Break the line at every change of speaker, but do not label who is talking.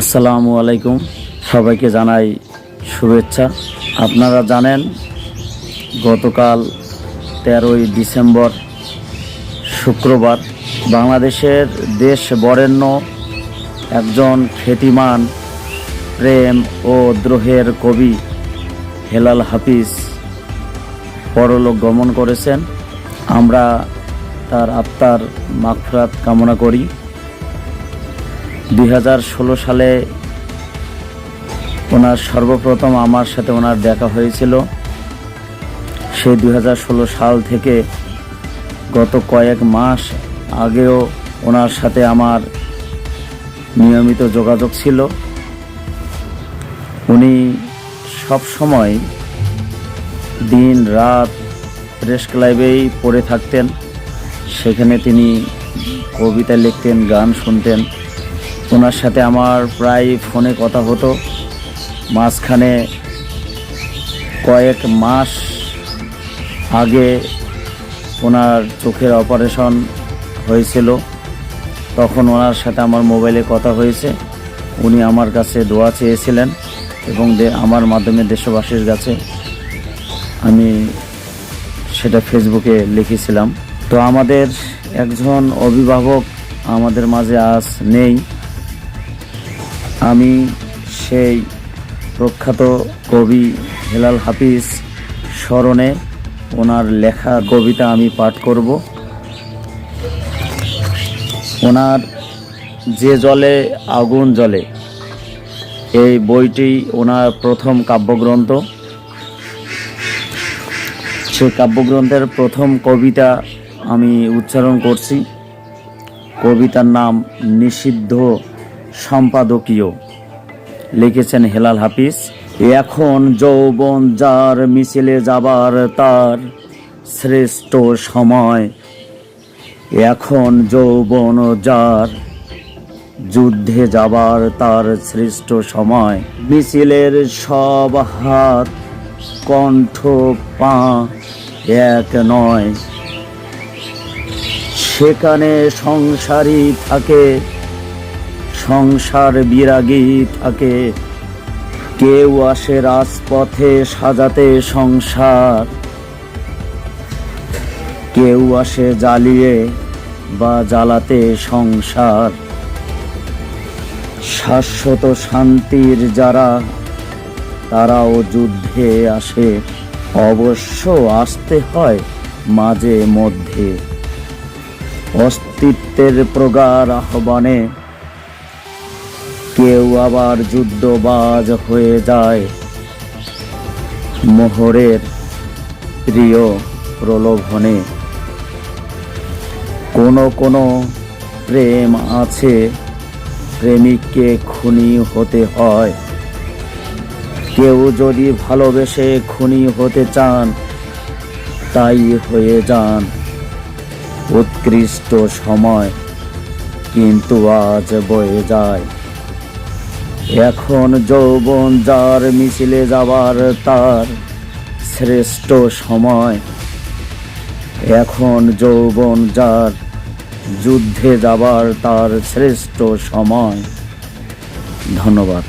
আসসালামু আলাইকুম। সবাইকে জানাই শুভেচ্ছা। আপনারা জানেন, গতকাল তেরোই ডিসেম্বর শুক্রবার বাংলাদেশের দেশ বরেণ্য একজন খ্যাতিমান, প্রেম ও দ্রোহের কবি হেলাল হাফিজ পরলোক গমন করেছেন। আমরা তার আত্মার মাগফরাত কামনা করি। দু হাজার ষোলো সালে ওনার সর্বপ্রথম আমার সাথে ওনার দেখা হয়েছিল। সেই দু হাজার ষোলো সাল থেকে গত কয়েক মাস আগেও ওনার সাথে আমার নিয়মিত যোগাযোগ ছিল। উনি সব সময় দিন রাত প্রেস ক্লাবেই পড়ে থাকতেন। সেখানে তিনি কবিতা লিখতেন, গান শুনতেন। ওনার সাথে আমার প্রায় ফোনে কথা হতো। মাঝখানে কয়েক মাস আগে ওনার চোখের অপারেশন হয়েছিল। তখন ওনার সাথে আমার মোবাইলে কথা হয়েছে। উনি আমার কাছে দোয়া চেয়েছিলেন এবং আমার মাধ্যমে দেশবাসীর কাছে আমি সেটা ফেসবুকে লিখেছিলাম। তো আমাদের একজন অভিভাবক আমাদের মাঝে আজ নেই। আমি সেই প্রখ্যাত কবি হেলাল হাফিজ স্মরণে ওনার লেখা কবিতা আমি পাঠ করব। ওনার যে জলে আগুন জ্বলে, এই বইটি ওনার প্রথম কাব্যগ্রন্থ। সেই কাব্যগ্রন্থের প্রথম কবিতা আমি উচ্চারণ করছি। কবিতার নাম নিষিদ্ধ। সম্পাদকীয়। লিখেছেন হেলাল হাফিজ। এখন যৌবন যার মিছিলে যাবার তার শ্রেষ্ঠ সময়। এখন যৌবন যার যুদ্ধে যাবার তার শ্রেষ্ঠ সময়। মিছিলের সব হাত, কণ্ঠ, পা এক নয়। সেখানে সংসারী থাকে সংসার বিরাগী থাকে। কেউ আসে রাজপথে সাজাতে সংসার। কেউ আসে জ্বালিয়ে বা জ্বালাতে সংসার। শাশ্বত শান্তির যারা, তারাও যুদ্ধে আসে। অবশ্য আসতে হয় মাঝে মধ্যে। অস্তিত্বের প্রগাঢ় আহ্বানে কেউ আবার যুদ্ধবাজ হয়ে যায়। মোহরের প্রিয় প্রলোভনে কোনো কোনো প্রেম আছে, প্রেমিককে খুনি হতে হয়। কেউ যদি ভালোবেসে খুনি হতে চান, তাই হয়ে যান। উৎকৃষ্ট সময় কিন্তু আজ বয়ে যায়। এখন যৌবন যার মিছিলে যাবার তার শ্রেষ্ঠ সময়। এখন যৌবন যার যুদ্ধে যাবার তার শ্রেষ্ঠ সময়। ধন্যবাদ।